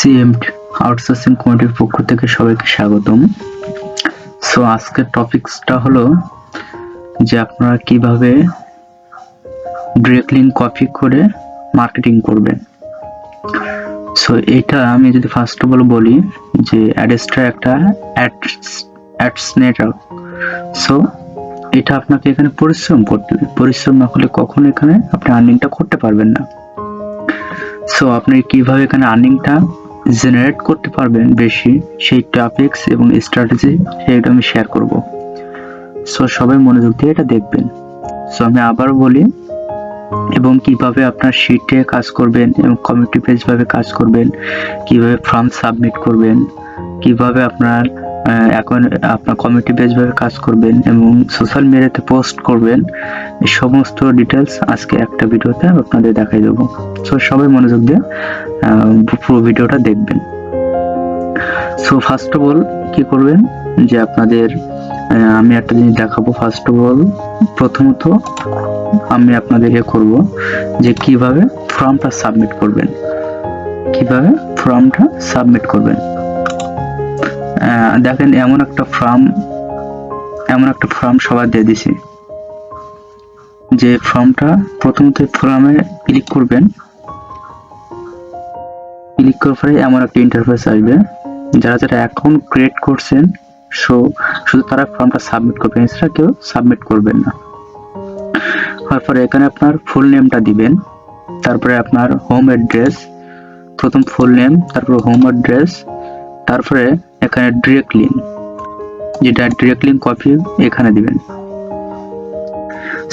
CM outsourcing কমিটির পক্ষ থেকে সবাইকে স্বাগতম। সো আজকের টপিকসটা হলো যে আপনারা কীভাবে ডিরেক্ট লিঙ্ক কপি করে মার্কেটিং করবেন। সো এটা আমি যদি ফার্স্ট অফ অল বলি যে অ্যাডেসটা একটা অ্যাডস নেটওয়ার্ক সো এটা আপনাকে এখানে পরিশ্রম করতে হবে। পরিশ্রম না করলে কখনো এখানে আপনি আর্নিংটা করতে পারবেন না। সো আপনি কীভাবে এখানে আর্নিংটা জেনারেট করতে পারবেন বেশি, সেই টপিকস এবং স্ট্র্যাটেজি সেটা আমি শেয়ার করব। সো সবাই মনোযোগ দিয়ে এটা দেখবেন। সো আমি আবার বলি, এবং কীভাবে আপনার শিটে কাজ করবেন এবং কমিউনিটি পেজ ভাবে কাজ করবেন, কীভাবে ফর্ম সাবমিট করবেন, কীভাবে আপনার এখন আপনার কমিউনিটি পেজ ভাবে কাজ করবেন এবং সোশ্যাল মিডিয়াতে পোস্ট করবেন, এই সমস্ত ডিটেলস আজকে একটা ভিডিওতে আপনাদের দেখাই দেবো। সো সবাই মনোযোগ দিয়ে পুরো ভিডিওটা দেখবেন। সো ফার্স্ট অফ অল কি করবেন? যে আপনাদের আমি একটা জিনিস দেখাবো ফার্স্ট অফ অল প্রথমত, আমি আপনাদের এ করব যে কীভাবে ফর্মটা সাবমিট করবেন। কীভাবে ফর্মটা সাবমিট করবেন। দেখেন এমন একটা ফর্ম এমন একটা ফর্ম সবার দিয়ে দিছি। যে ফর্মটা প্রথমত ফর্মে ক্লিক করবেন ক্লিক করার পরে এমন একটা ইন্টারফেস আসবে। যারা যারা অ্যাকাউন্ট ক্রিয়েট করছেন সো শুধু তারা ফর্মটা সাবমিট করবেন, এছাড়া কেউ সাবমিট করবেন না। তারপরে এখানে আপনার ফুল নেমটা দিবেন, তারপরে আপনার হোম অ্যাড্রেস প্রথম ফুল নেম তারপরে হোম অ্যাড্রেস তারপরে এখানে ডিরেক্ট লিঙ্ক যেটা ডিরেক্ট লিঙ্ক কপি এখানে দিবেন।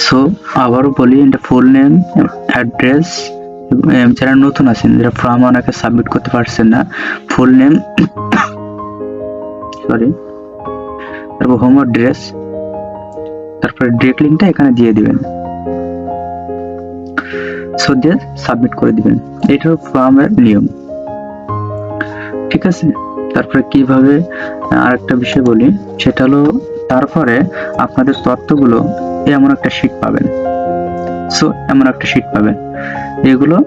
সো আবারও বলি, এটা ফুল নেম অ্যাড্রেস যারা নতুন আছেন, যারা ফর্ম অনেকে সাবমিট করতে পারছেন না ফুল নেম সরি তারপর হোম অ্যাড্রেস তারপরে ডিরেক্ট লিঙ্কটা এখানে দিয়ে দিবেন। সো দিয়ে সাবমিট করে দিবেন। এটা ফর্মের নিয়ম। ঠিক আছে? তারপরে কীভাবে আর একটা বিষয় বলি, সেটা হলো তারপরে আপনাদের তথ্যগুলো এমন একটা শিট পাবেন। সো এমন একটা শিট পাবেন। এগুলো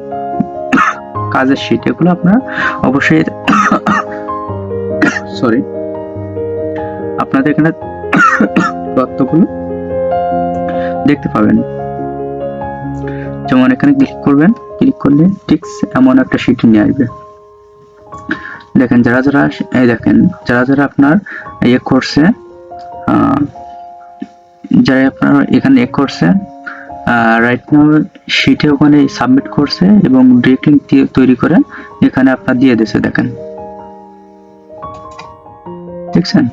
কাজের শিট এগুলো আপনার অবশ্যই সরি আপনাদের এখানে তথ্যগুলো দেখতে পাবেন। যেমন এখানে ক্লিক করবেন ক্লিক করলে ঠিক এমন একটা শিট নিয়ে আসবে। দেখেন, যারা যারা এই দেখেন, যারা যারা আপনার ইয়ে করছে যারা আপনার এখানে এ করছে রাইট নাও শিটে ওখানে সাবমিট করছে এবং লিঙ্ক তৈরি করে এখানে আপনার দিয়ে দিয়েছে, দেখেন। দেখছেন?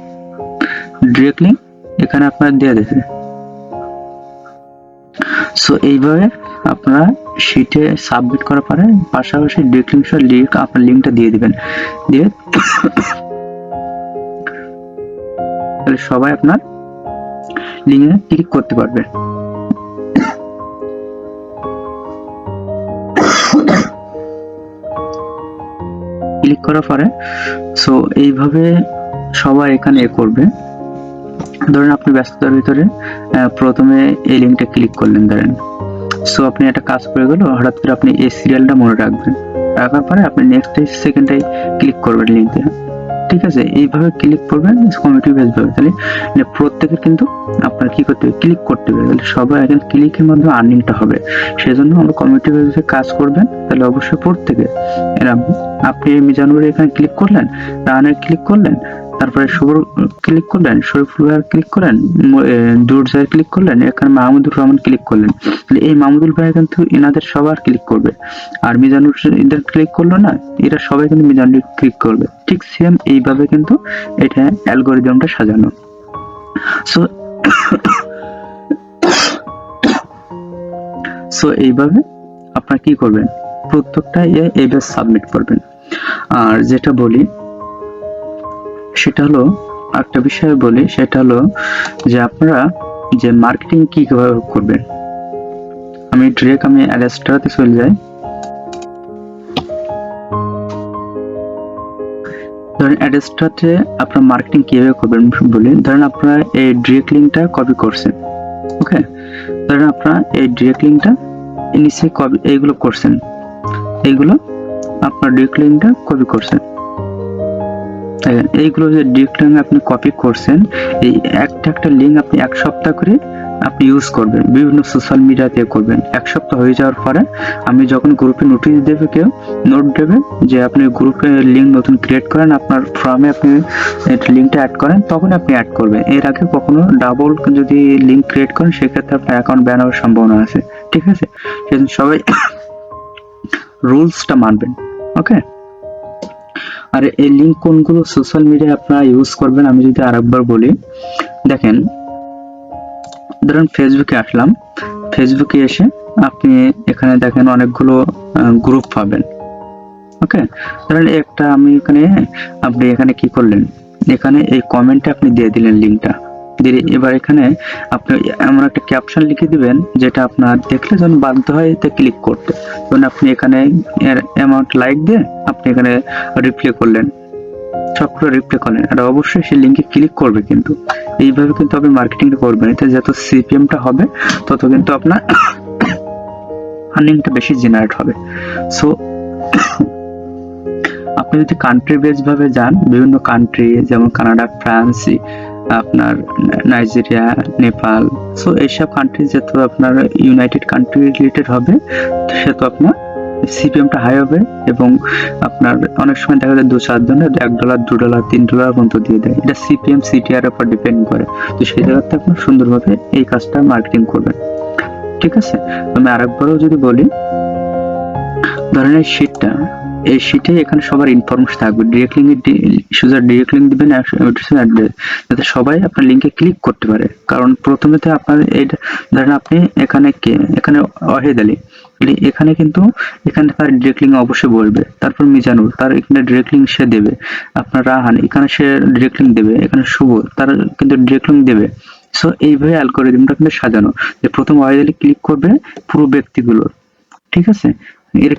ডিরেক্ট লিঙ্ক এখানে আপনার দিয়ে দিয়েছে। সো এইভাবে আপনারা শিটে সাবমিট করার পরে পাশাপাশি ডিরেক্ট লিঙ্ক আপনার লিঙ্কটা দিয়ে দিবেন। দিয়ে তাহলে সবাই আপনার লিঙ্কে ক্লিক করতে পারবে। ক্লিক করার পরে সো এইভাবে সবাই এখানে এ করবে। ধরেন আপনি ব্যস্ততার ভিতরে প্রথমে এই লিঙ্কটা ক্লিক করলেন ধরেন। সো আপনি একটা কাজ করে গেল, হঠাৎ করে আপনি এই সিরিয়ালটা মনে রাখবেন। রাখার পরে আপনি নেক্সট সেকেন্ডটাই ক্লিক করবেন লিঙ্কে ঠিক আছে? এইভাবে ক্লিক করবেন কমিটি বেস ভাবে তাহলে মানে প্রত্যেকে কিন্তু আপনার কি করতে হবে? ক্লিক করতে হবে। তাহলে সবাই এখন ক্লিকের মাধ্যমে আর্নিংটা হবে। সেই জন্য আমরা কমিটি বেসে কাজ করবেন। তাহলে অবশ্যই প্রত্যেকে এরকম আপনি মিজানুর এখানে ক্লিক করলেন রানের ক্লিক করলেন তারপরে শুভর ক্লিক করলেন শরীফুল ভাইয়ের ক্লিক করলেন দুর্জয়ের ক্লিক করলেন, এখানে মাহমুদুর রহমান ক্লিক করলেন। তাহলে এই মাহমুদুল ভাই কিন্তু এনাদের সবার ক্লিক করবে। আর মিজানুর এদের ক্লিক করল না, এরা সবাই কিন্তু মিজানুর ক্লিক করবে। ঠিক সেম এইভাবে কিন্তু এটা অ্যালগোরিদমটা সাজানো। সো সো এইভাবে আপনারা কি করবেন? প্রত্যেকটা এ- এইভাবে সাবমিট করবেন। আর যেটা বলি সেটা হলো একটা বিষয় বলি, সেটা হলো যে আপনারা যে মার্কেটিং কি কীভাবে করবেন? আমি ডিরেক্ট আমি অ্যাডাস্টারাতে চলে যাই। ধরেন অ্যাডাস্টাতে আপনার মার্কেটিং কীভাবে করবেন বলি, ধরেন আপনারা এই ডিরেক্ট লিঙ্কটা কপি করছেন ওকে ধরেন আপনারা এই ডিরেক্ট লিঙ্কটা নিচে কপি এইগুলো করছেন, এইগুলো আপনার ডিরেক্ট লিঙ্কটা কপি করছেন। এইগুলো যে লিঙ্ক আপনি কপি করছেন, এই একটা একটা লিঙ্ক আপনি এক সপ্তাহ করে আপনি ইউজ করবেন, বিভিন্ন সোশ্যাল মিডিয়াতে করবেন। এক সপ্তাহ হয়ে যাওয়ার পরে আমি যখন গ্রুপে নোটিশ দেবে কেউ নোট দেবে যে আপনি গ্রুপে লিঙ্ক নতুন ক্রিয়েট করেন, আপনার ফর্মে আপনি লিঙ্কটা অ্যাড করেন, তখন আপনি অ্যাড করবেন। এর আগে কখনো ডাবল যদি লিঙ্ক ক্রিয়েট করেন, সেক্ষেত্রে আপনার অ্যাকাউন্ট ব্যান হওয়ার সম্ভাবনা আছে। ঠিক আছে? সেজন্য সবাই রুলসটা মানবেন। ওকে আর এই লিঙ্ক কোনগুলো সোশ্যাল মিডিয়া আপনারা ইউজ করবেন, আমি যদি আরেকবার বলি, দেখেন, ধরেন ফেসবুকে আসলাম ফেসবুকে এসে আপনি এখানে দেখেন অনেকগুলো গ্রুপ পাবেন ওকে ধরেন একটা আমি এখানে, আপনি এখানে কি করলেন? এখানে এই কমেন্টে আপনি দিয়ে দিলেন লিঙ্কটা দিয়ে এবার এখানে আপনি এমন একটা ক্যাপশন লিখে দিবেন, যেটা আপনার দেখলে যখন বাধ্য হয় এতে ক্লিক করতে। ধরুন আপনি এখানে অ্যামাউন্ট লাইক দিয়ে আপনি এখানে রিপ্লে করলেন সবগুলো রিপ্লে করলেন। আর অবশ্যই সেই লিঙ্কে ক্লিক করবে কিন্তু। এইভাবে কিন্তু আপনি মার্কেটিংটা করবেন। এতে যত সিপিএমটা হবে, তত কিন্তু আপনার আর্নিংটা বেশি জেনারেট হবে। সো আপনি যদি কান্ট্রি বেস ভাবে যান, বিভিন্ন কান্ট্রি যেমন কানাডা, ফ্রান্স আপনার নাইজেরিয়া, নেপাল সো এইসব কান্ট্রি যেহেতু আপনার ইউনাইটেড কান্ট্রি রিলেটেড হবে সেহেতু আপনার সিপিএমটা হাই হবে এবং আপনার অনেক সময় দেখা যায় দু চার জনের এক ডলার দু ডলার তিন ডলার পর্যন্ত দিয়ে দেয়। এটা সিপিএম সিটিআর উপর ডিপেন্ড করে। তো সেই জায়গাতে আপনার সুন্দরভাবে এই কাজটা মার্কেটিং করবেন। ঠিক আছে? আমি আরেকবারও যদি বলি, ধরেন এই শীটটা এই শীটে এখানে সবার ইনফরমেশন থাকবে। ডিরেক্ট লিঙ্কে সুজার ডিরেক্ট লিঙ্ক দিবেন যাতে সবাই আপনার লিঙ্কে ক্লিক করতে পারে। কারণ প্রথমে তো আপনার এইটা ধরেন আপনি এখানে কে, এখানে ওয়াহিদ আলী। এখানে কিন্তু, এখানে তার ডিরেক্ট লিঙ্ক অবশ্যই বলবে। তারপর মিজানুর তার এখানে ডিরেক্ট লিঙ্ক সে দেবে। আপনার রাহান, এখানে সে ডিরেক্ট লিঙ্ক দেবে। এখানে শুভ, তার কিন্তু ডিরেক্ট লিঙ্ক দেবে। সো এইভাবে অ্যালগোরিদমটা কিন্তু সাজানো। যে প্রথম আলী ক্লিক করবে পুরো ব্যক্তিগুলোর। ঠিক আছে? এর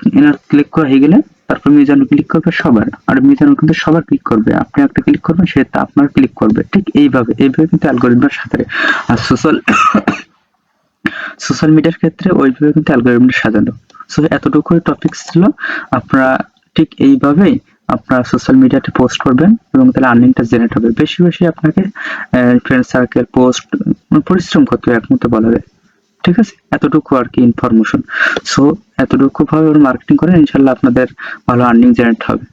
ক্লিক করা হয়ে গেলে তারপর মিজানুর ক্লিক করবে সবার, আর মিজানুর কিন্তু সবার ক্লিক করবে। আপনি একটা ক্লিক করবেন, সে আপনার ক্লিক করবে। ঠিক এইভাবে এইভাবে কিন্তু অ্যালগোরিদমের সাথে আর সোশ্যাল সোশ্যাল মিডিয়ার ক্ষেত্রে ওইভাবে কিন্তু অ্যালগোরিদমটা সাজানো। সো এতটুকু টপিকস ছিল। আপনারা ঠিক এইভাবেই আপনার সোশ্যাল মিডিয়াতে পোস্ট করবেন এবং তাহলে আর্নিংটা জেনারেট হবে। বেশি বেশি আপনাকে ফ্রেন্ড সার্কেল পোস্ট পরিশ্রম করতে হবে একমতো বলা যায় ঠিক আছে? এতটুকু আর কি ইনফরমেশন সো এতটুকু ভাবে ওর মার্কেটিং করেন ইনশাল্লাহ আপনাদের ভালো আর্নিং জেনারেট হবে।